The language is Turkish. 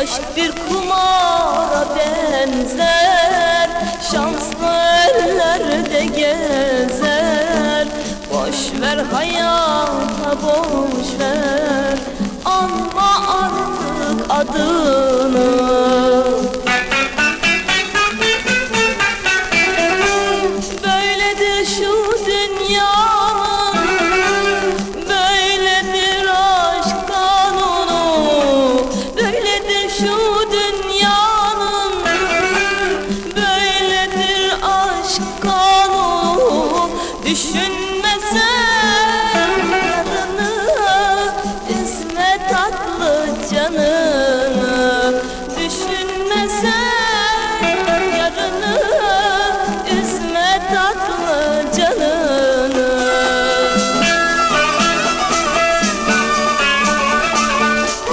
Aşk bir kumara benzer Boş ver hayata boş ver. Anma artık adını Böyledir şu dünyanın Böyledir aşk kanunu. Böyledir şu dünyanın. Böyledir aşk kanunu. Düşünme time.